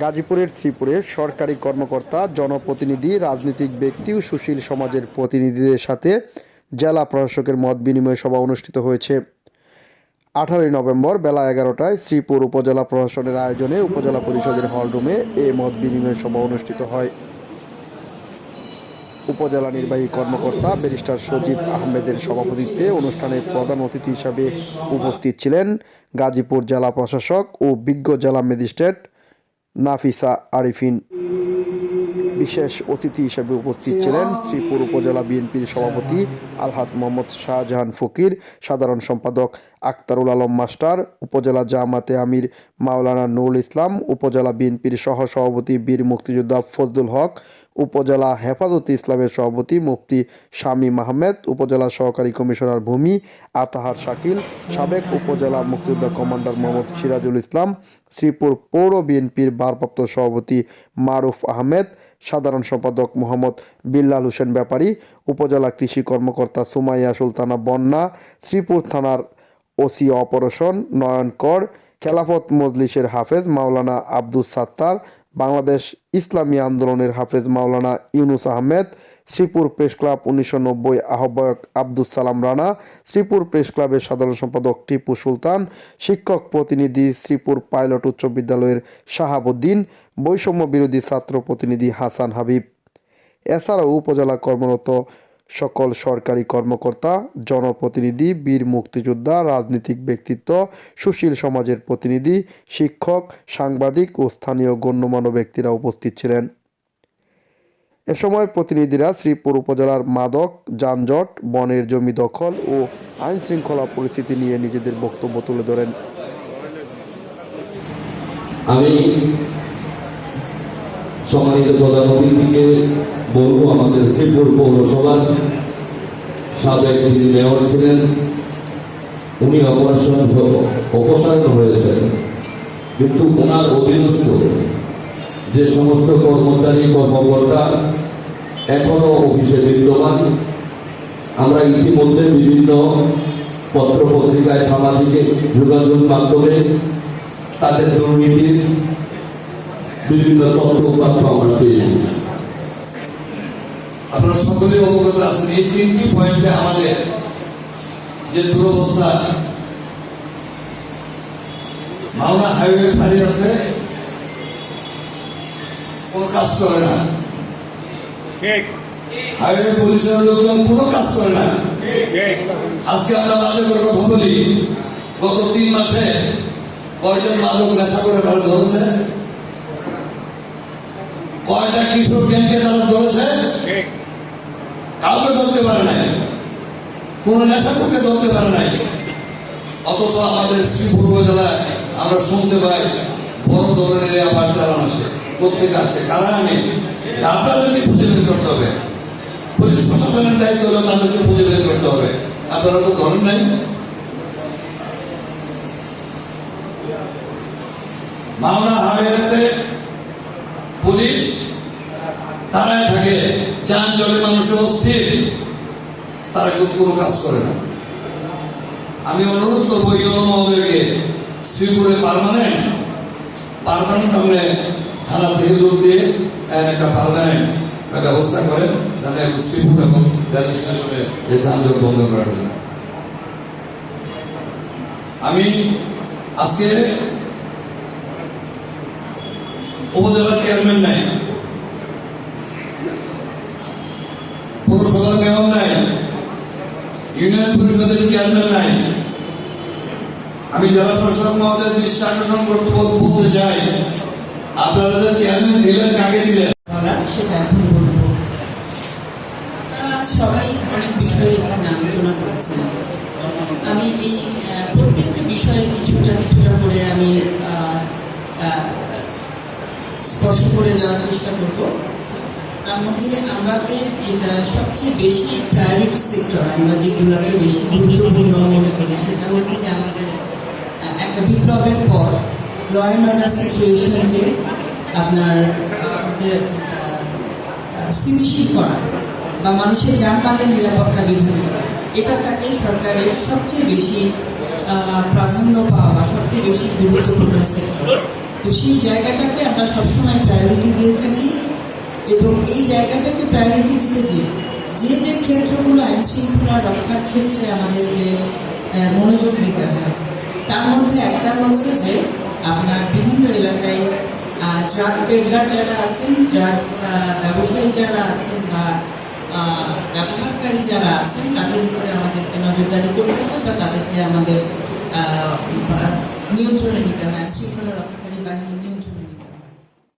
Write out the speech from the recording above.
গাজীপুরের শ্রীপুরে সরকারি কর্মকর্তা, জনপ্রতিনিধি, রাজনৈতিক ব্যক্তি ও সুশীল সমাজের প্রতিনিধিদের সাথে জেলা প্রশাসকের মত বিনিময় সভা অনুষ্ঠিত হয়েছে। আঠারোই নভেম্বর বেলা এগারোটায় শ্রীপুর উপজেলা প্রশাসনের আয়োজনে উপজেলা পরিষদের হলরুমে এ মত বিনিময় সভা অনুষ্ঠিত হয়। উপজেলা নির্বাহী কর্মকর্তা ব্যারিস্টার সজীব আহমেদের সভাপতিত্বে অনুষ্ঠানে প্রধান অতিথি হিসাবে উপস্থিত ছিলেন গাজীপুর জেলা প্রশাসক ও বিজ্ঞ জেলা ম্যাজিস্ট্রেট নাফিসা আরিফিন। বিশেষ অতিথি হিসেবে উপস্থিত ছিলেন শ্রীপুর উপজেলা বিএনপির সভাপতি আলহাজ মোহাম্মদ শাহজাহান ফকির সাধারণ সম্পাদক আক্তারুল আলম মাস্টার উপজেলা জামাতে আমির মাওলানা নুরুল ইসলাম উপজেলা বিএনপির সহ সভাপতি বীর মুক্তিযোদ্ধা ফজলুল হক উপজেলা হেফাজতে ইসলামের সভাপতি মুফতি শামীম আহমেদ উপজেলা সহকারী কমিশনার ভূমি আতাহার শাকিল সাবেক উপজেলা মুক্তিযোদ্ধা কমান্ডার মোহাম্মদ সিরাজুল ইসলাম শ্রীপুর পৌর বিএনপির ভারপ্রাপ্ত সভাপতি মারুফ আহমেদ সাধারণ সম্পাদক মোহাম্মদ বিল্লাল হোসেন ব্যাপারী, উপজেলা কৃষি কর্মকর্তা সুমাইয়া সুলতানা বন্যা শ্রীপুর থানার ওসি অপারেশন নয়ন কর, খেলাফত মজলিসের হাফেজ মাওলানা আব্দুস সাত্তার, বাংলাদেশ ইসলামী আন্দোলনের হাফেজ মাওলানা ইউনুস আহমেদ শ্রীপুর প্রেস ক্লাব উনিশশো নব্বই আহ্বায়ক আব্দুস সালাম রানা, শ্রীপুর প্রেস ক্লাবের সাধারণ সম্পাদক টিপু সুলতান, শিক্ষক প্রতিনিধি শ্রীপুর পাইলট উচ্চ বিদ্যালয়ের শাহাবুদ্দিন, বৈষম্য বিরোধী ছাত্র প্রতিনিধি হাসান হাবিব। এছাড়াও উপজেলা কর্মরত সকল সরকারি কর্মকর্তা, জনপ্রতিনিধি, বীর মুক্তিযোদ্ধা, রাজনৈতিক ব্যক্তিত্ব, সুশীল সমাজের প্রতিনিধি, শিক্ষক, সাংবাদিক ও স্থানীয় গণ্যমান্য ব্যক্তিরা উপস্থিত ছিলেন। এ সময় প্রতিনিধিরা শ্রীপুর উপজেলার মাদক, যানজট, বনের জমি দখল ও আইন শৃঙ্খলা পরিস্থিতি নিয়ে নিজেদের বক্তব্য তুলে ধরেন। আমি সম্মানিত প্রধান অতিথিকে বলব, আমাদের শ্রীপুর পৌরসভার সাবেক যিনি মেয়র ছিলেন, উনি অপারেশন অপসারণ হয়েছেন। কিন্তু ওনার অধীনস্থ যে সমস্ত কর্মচারী, কর্মকর্তা এখনও অফিসে বিদ্যমান, আমরা ইতিমধ্যে বিভিন্ন পত্র পত্রিকায় সামাজিক যোগাযোগ মাধ্যমে তাদের দুর্নীতির বিভিন্ন তথ্য উপাত্য আমরা পেয়েছি। আপনারা সকলে অবগত আছেন, এই তিনটি পয়েন্টে আমাদের যে দুরবস্থা, মাওনা হাইওয়ে ফাঁড়ি আছে কোনো কাজ করে না। হাইওয়ে পুলিশের লোকজন কোনো কাজ করে না। আজকে আমরা বাজে করে কথা বলি। গত তিন মাসে কয়জন মাদক নেশা করে তারা ধরেছে? কয়টা কিশোর গ্যাংকে তারা ধরেছে? কাউকে ধরতে পারে নাই। কোন নেশাকুকে ধরতে পারে নাই। অথচ আমাদের শ্রীপুর উপজেলায় আমরা শুনতে পাই বড় ধরনের আবার চালান আসে প্রত্যেকে আসে কারা আনে? আপনাদেরকে খুঁজে বের করতে হবে। পুলিশ প্রশাসনের দায়িত্ব হলো তাদেরকে খুঁজে বের করতে হবে। আপনারা তো ধরেন নাই। মামলা হাওয়াইতে পুলিশ তারাই থাকে। যান জলে মানুষ অস্থির, তারা কেউ কোনো কাজ করে না। আমি অনুরোধ করব ইউনো মহোদয়কে শ্রীপুরে পারমানেন্ট পারমানেন্ট আপনি থানা থেকে লোক দিয়ে একটা একটা ব্যবস্থা করেন এখন শ্রীপুর এবং রেল স্টেশনে যে যানজট বন্ধ করার জন্য। আমি আজকে উপজেলা চেয়ারম্যান নাই, পৌরসভার মেয়র নাই, ইউনিয়ন পরিষদের চেয়ারম্যান নাই। আমি জেলা প্রশাসক মহোদয় দৃষ্টি আকর্ষণ করতে বলতে চাই। আপনারা যে চেয়ারম্যান দিলেন, কাকে দিলেন? সেটা এখন বলব। সবাই অনেক বিষয়ে এখানে আলোচনা করেছেন। আমি এই প্রত্যেকটা বিষয়ে কিছুটা কিছুটা করে আমি স্পর্শ করে যাওয়ার চেষ্টা করব। তার মধ্যে আমাদের যেটা সবচেয়ে বেশি প্রায়োরিটি সেক্টর আমরা যেগুলোকে বেশি গুরুত্বপূর্ণ মনে করি, সেটা হচ্ছে যে আমাদের একটা বিপ্লবের পর ল অ্যান্ড অর্ডার সিচুয়েশনকে আপনার স্থিতিশীল করা বা মানুষের যানবাহনের নিরাপত্তা বিধান এটা তাকে সরকারের সবচেয়ে বেশি প্রাধান্য পাওয়া বা সবচেয়ে বেশি গুরুত্বপূর্ণ সেক্টর তো সেই জায়গাটাকে আমরা সবসময় প্রায়োরিটি দিয়ে থাকি এবং এই জায়গাটাকে প্রায়োরিটি দিতে যে যে যে ক্ষেত্রগুলো আইন শৃঙ্খলা রক্ষার ক্ষেত্রে আমাদেরকে মনোযোগ দিতে হয়, তার মধ্যে একটা হচ্ছে যে আপনার বিভিন্ন এলাকায় ড্রাগ পেডলার যারা আছেন ড্রাগ ব্যবসায়ী যারা আছেন বা ব্যবহারকারী যারা আছেন, তাদের উপরে আমাদেরকে নজরদারি করতে হয় বা তাদেরকে আমাদের নিয়ন্ত্রণে নিতে হয় শৃঙ্খলা রক্ষা